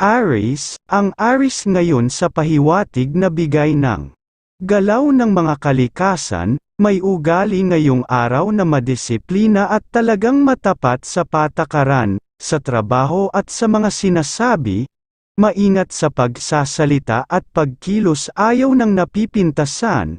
Aries, ang Aries ngayon sa pahiwatig na bigay ng galaw ng mga kalikasan, may ugali ngayong araw na madisiplina at talagang matapat sa patakaran, sa trabaho at sa mga sinasabi, maingat sa pagsasalita at pagkilos ayaw ng napipintasan,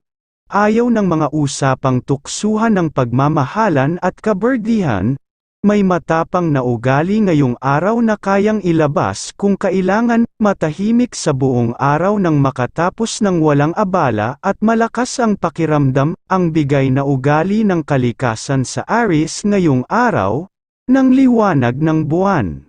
ayaw ng mga usapang tuksuhan ng pagmamahalan at kaberdihan, may matapang na ugali ngayong araw na kayang ilabas kung kailangan, matahimik sa buong araw nang makatapos ng walang abala at malakas ang pakiramdam, ang bigay na ugali ng kalikasan sa Aries ngayong araw, ng liwanag ng buwan.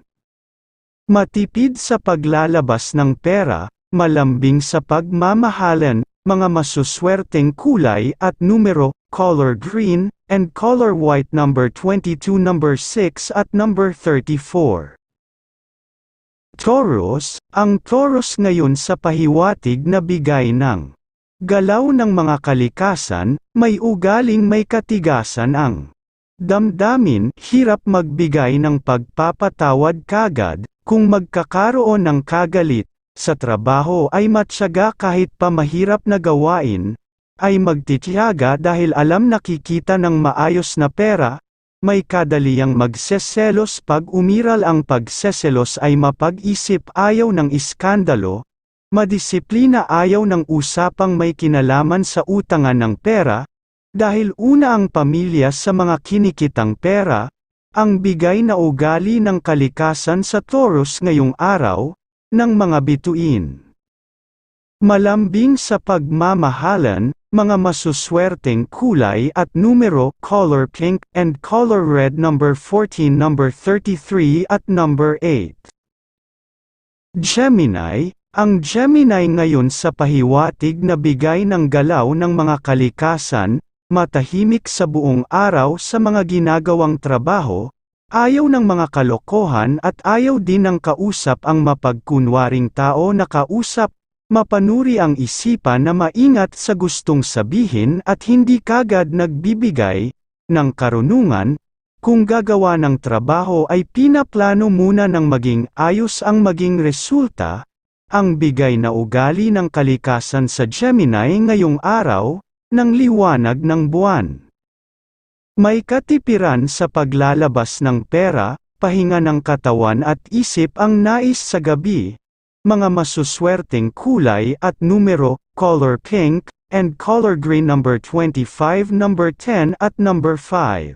Matipid sa paglalabas ng pera, malambing sa pagmamahalan, mga masuswerteng kulay at numero, color green, and color white number 22 number 6 at number 34. Taurus, ang Taurus ngayon sa pahiwatig na bigay ng galaw ng mga kalikasan, may ugaling may katigasan ang damdamin, hirap magbigay ng pagpapatawad kagad, kung magkakaroon ng kagalit, sa trabaho ay matyaga kahit pa mahirap na gawain, ay magtitiyaga dahil alam nakikita ng maayos na pera, may kadaliyang magseselos pag umiral ang pagseselos ay mapag-isip ayaw ng iskandalo, madisiplina ayaw ng usapang may kinalaman sa utangan ng pera, dahil una ang pamilya sa mga kinikitang pera, ang bigay na ugali ng kalikasan sa Taurus ngayong araw, ng mga bituin. Malambing sa pagmamahalan, mga masuswerteng kulay at numero, color pink, and color red number 14 number 33 at number 8. Gemini, ang Gemini ngayon sa pahiwatig na bigay ng galaw ng mga kalikasan, matahimik sa buong araw sa mga ginagawang trabaho, ayaw ng mga kalokohan at ayaw din ng kausap ang mapagkunwaring tao na kausap, Mapanuri ang isipan na maingat sa gustong sabihin at hindi kagad nagbibigay ng karunungan, kung gagawa ng trabaho ay pinaplano muna ng maging ayos ang maging resulta, ang bigay na ugali ng kalikasan sa Gemini ngayong araw, ng liwanag ng buwan. May katipiran sa paglalabas ng pera, pahinga ng katawan at isip ang nais sa gabi, mga masuswerteng kulay at numero, color pink, and color green number 25 number 10 at number 5.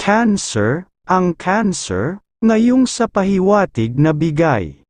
Cancer, ang Cancer, ngayong sa pahiwatig na bigay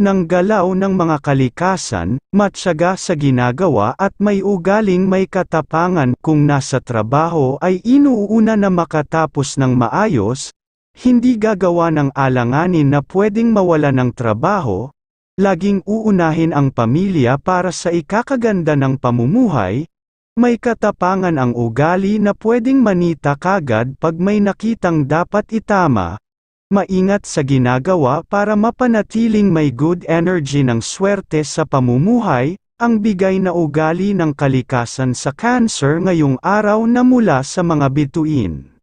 ng galaw ng mga kalikasan, matyaga sa ginagawa at may ugaling may katapangan kung nasa trabaho ay inuuna na makatapos ng maayos, hindi gagawa ng alanganin na pwedeng mawala ng trabaho, laging uunahin ang pamilya para sa ikakaganda ng pamumuhay, may katapangan ang ugali na pwedeng manita kagad pag may nakitang dapat itama, maingat sa ginagawa para mapanatiling may good energy ng swerte sa pamumuhay, ang bigay na ugali ng kalikasan sa cancer ngayong araw na mula sa mga bituin.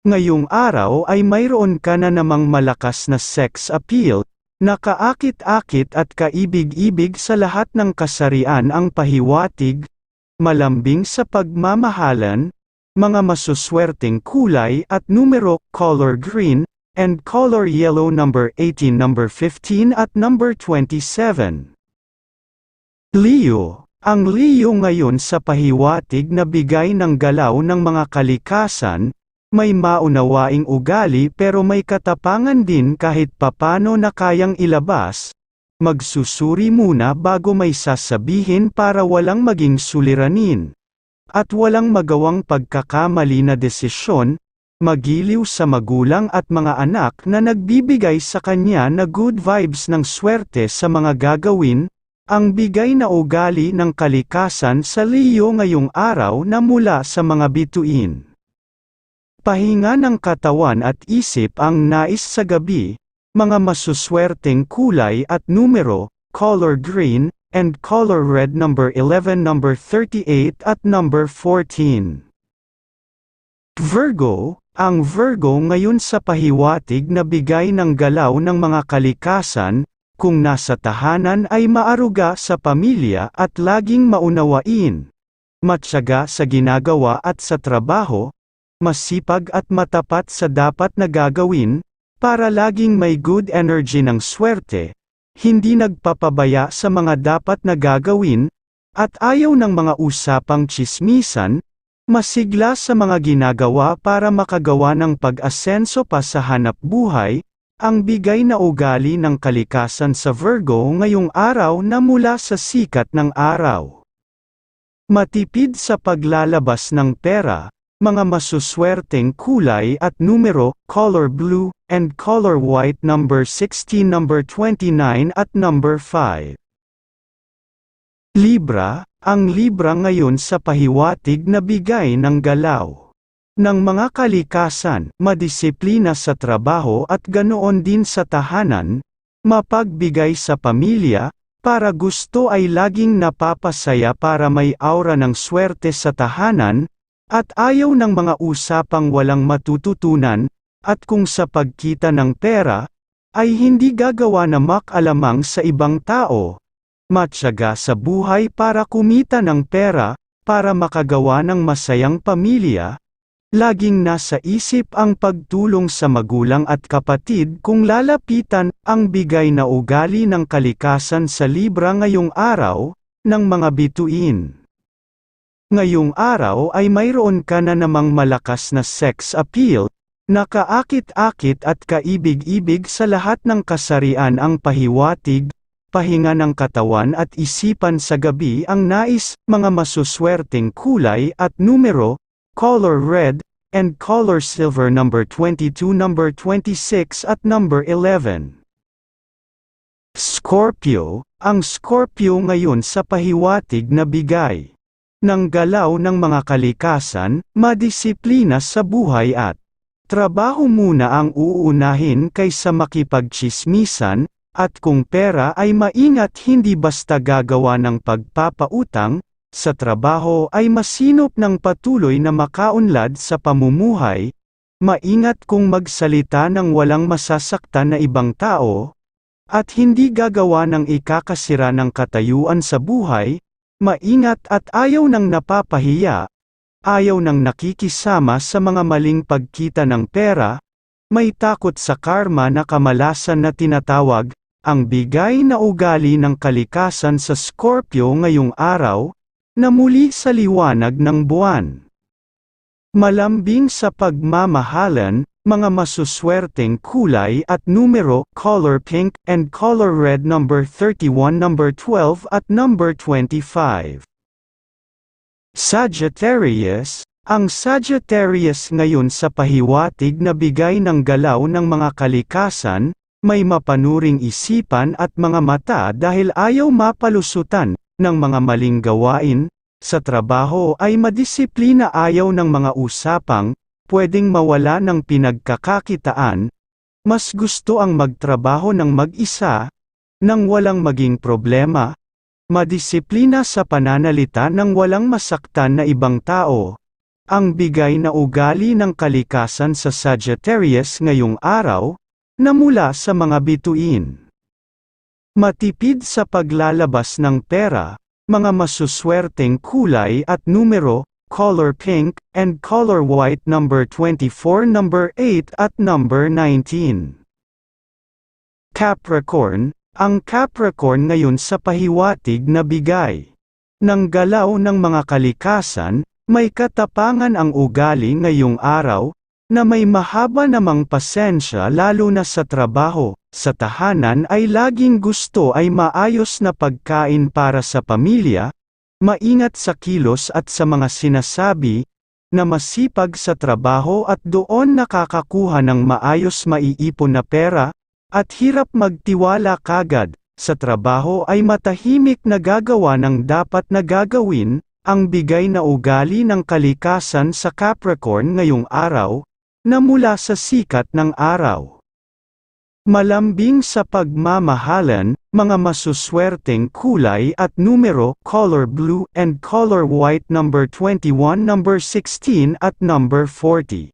Ngayong araw ay mayroon ka na namang malakas na sex appeal, nakaakit-akit at kaibig-ibig sa lahat ng kasarian ang pahiwatig, malambing sa pagmamahalan, mga masuswerteng kulay at numero, color green, and color yellow number 18 number 15 at number 27. Leo Ang Leo ngayon sa pahiwatig na bigay ng galaw ng mga kalikasan, may maunawaing ugali pero may katapangan din kahit papano na kayang ilabas, magsusuri muna bago may sasabihin para walang maging suliranin. At walang magawang pagkakamali na desisyon, magiliw sa magulang at mga anak na nagbibigay sa kanya na good vibes ng swerte sa mga gagawin, ang bigay na ugali ng kalikasan sa Leo ngayong araw na mula sa mga bituin. Pahinga ng katawan at isip ang nais sa gabi, mga masuswerteng kulay at numero, color green, and color red number 11 number 38 at number 14. Virgo, ang Virgo ngayon sa pahiwatig na bigay ng galaw ng mga kalikasan, kung nasa tahanan ay maaruga sa pamilya at laging maunawain. Matyaga sa ginagawa at sa trabaho, masipag at matapat sa dapat na gagawin, para laging may good energy ng swerte, hindi nagpapabaya sa mga dapat na gagawin, at ayaw ng mga usapang chismisan, masigla sa mga ginagawa para makagawa ng pag-asenso pa sa hanap buhay, ang bigay na ugali ng kalikasan sa Virgo ngayong araw na mula sa sikat ng araw. Matipid sa paglalabas ng pera, mga masuswerteng kulay at numero, color blue, and color white number 16 number 29 at number 5. Libra, ang Libra ngayon sa pahiwatig na bigay ng galaw. Ng mga kalikasan, madisiplina sa trabaho at ganoon din sa tahanan, mapagbigay sa pamilya, para gusto ay laging napapasaya para may aura ng swerte sa tahanan, at ayaw ng mga usapang walang matututunan, at kung sa pagkita ng pera, ay hindi gagawa na makalamang sa ibang tao, matyaga sa buhay para kumita ng pera, para makagawa ng masayang pamilya, laging nasa isip ang pagtulong sa magulang at kapatid kung lalapitan ang bigay na ugali ng kalikasan sa Libra ngayong araw, ng mga bituin. Ngayong araw ay mayroon ka na namang malakas na sex appeal, nakaakit-akit at kaibig-ibig sa lahat ng kasarian ang pahiwatig, pahinga ng katawan at isipan sa gabi ang nais, mga masuswerteng kulay at numero, color red, and color silver number 22 number 26 at number 11. Scorpio, ang Scorpio ngayon sa pahiwatig na bigay ng galaw ng mga kalikasan, madisiplina sa buhay at trabaho muna ang uunahin kaysa makipagchismisan, at kung pera ay maingat hindi basta gagawa ng pagpapautang, sa trabaho ay masinop ng patuloy na makaunlad sa pamumuhay, maingat kung magsalita ng walang masasaktan na ibang tao, at hindi gagawa ng ikakasira ng katayuan sa buhay, maingat at ayaw ng napapahiya, ayaw ng nakikisama sa mga maling pagkita ng pera, may takot sa karma na kamalasan na tinatawag, ang bigay na ugali ng kalikasan sa Scorpio ngayong araw, na muli sa liwanag ng buwan. Malambing sa pagmamahalan, mga masuswerteng kulay at numero, color pink and color red number 31 number 12 at number 25. Sagittarius, ang Sagittarius ngayon sa pahiwatig na bigay ng galaw ng mga kalikasan, may mapanuring isipan at mga mata dahil ayaw mapalusutan ng mga maling gawain, sa trabaho ay madisiplina ayaw ng mga usapang, pwedeng mawala ng pinagkakakitaan, mas gusto ang magtrabaho ng mag-isa, nang walang maging problema, madisiplina sa pananalita ng walang masaktan na ibang tao, ang bigay na ugali ng kalikasan sa Sagittarius ngayong araw, na mula sa mga bituin. Matipid sa paglalabas ng pera, mga masuswerteng kulay at numero, color pink, and color white number 24 number 8 at number 19. Capricorn, ang Capricorn ngayon sa pahiwatig na bigay ng galaw ng mga kalikasan, may katapangan ang ugali ngayong araw, na may mahaba namang pasensya lalo na sa trabaho, sa tahanan ay laging gusto ay maayos na pagkain para sa pamilya, maingat sa kilos at sa mga sinasabi, na masipag sa trabaho at doon nakakakuha ng maayos maiipon na pera, at hirap magtiwala kagad, sa trabaho ay matahimik na gagawa ng dapat na gagawin, ang bigay na ugali ng kalikasan sa Capricorn ngayong araw, na mula sa sikat ng araw. Malambing sa pagmamahalan, mga masuswerteng kulay at numero, color blue and color white number 21 number 16 at number 40.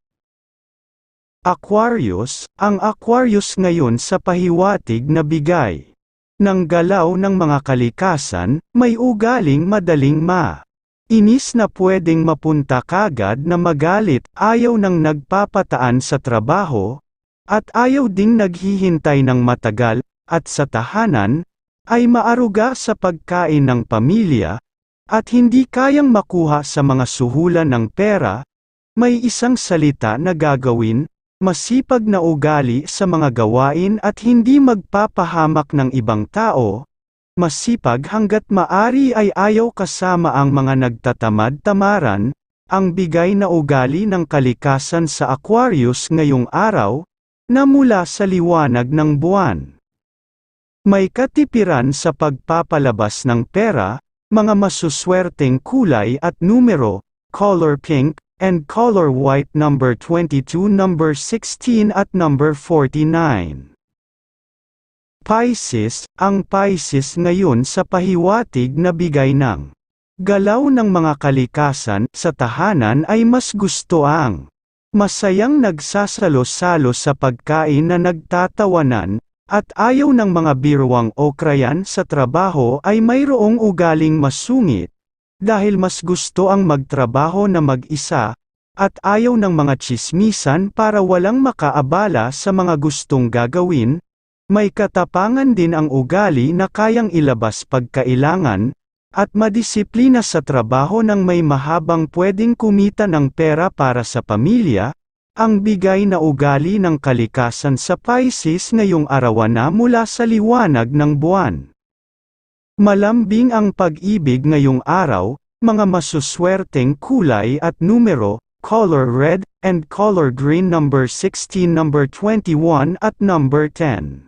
Aquarius, ang Aquarius ngayon sa pahiwatig na bigay ng galaw ng mga kalikasan, may ugaling madaling ma. Inis na pwedeng mapunta kagad na magalit, ayaw nang nagpapataan sa trabaho, at ayaw ding naghihintay ng matagal, at sa tahanan, ay maaruga sa pagkain ng pamilya, at hindi kayang makuha sa mga suhulan ng pera, may isang salita na gagawin, masipag na ugali sa mga gawain at hindi magpapahamak ng ibang tao, masipag hanggat maari ay ayaw kasama ang mga nagtatamad-tamaran, ang bigay na ugali ng kalikasan sa Aquarius ngayong araw, na mula sa liwanag ng buwan. May katipiran sa pagpapalabas ng pera, mga masuswerteng kulay at numero, color pink, and color white number 22 number 16 at number 49. Pisces, ang Pisces ngayon sa pahiwatig na bigay ng galaw ng mga kalikasan sa tahanan ay mas gusto ang masayang nagsasalo-salo sa pagkain na nagtatawanan, at ayaw ng mga birwang o sa trabaho ay mayroong ugaling masungit, dahil mas gusto ang magtrabaho na mag-isa, at ayaw ng mga tsismisan para walang makaabala sa mga gustong gagawin, may katapangan din ang ugali na kayang ilabas pagkailangan, at madisiplina sa trabaho ng may mahabang pwedeng kumita ng pera para sa pamilya, ang bigay na ugali ng kalikasan sa Pisces ngayong arawan na mula sa liwanag ng buwan. Malambing ang pag-ibig ngayong araw, mga masuswerteng kulay at numero, color red, and color green number 16 number 21 at number 10.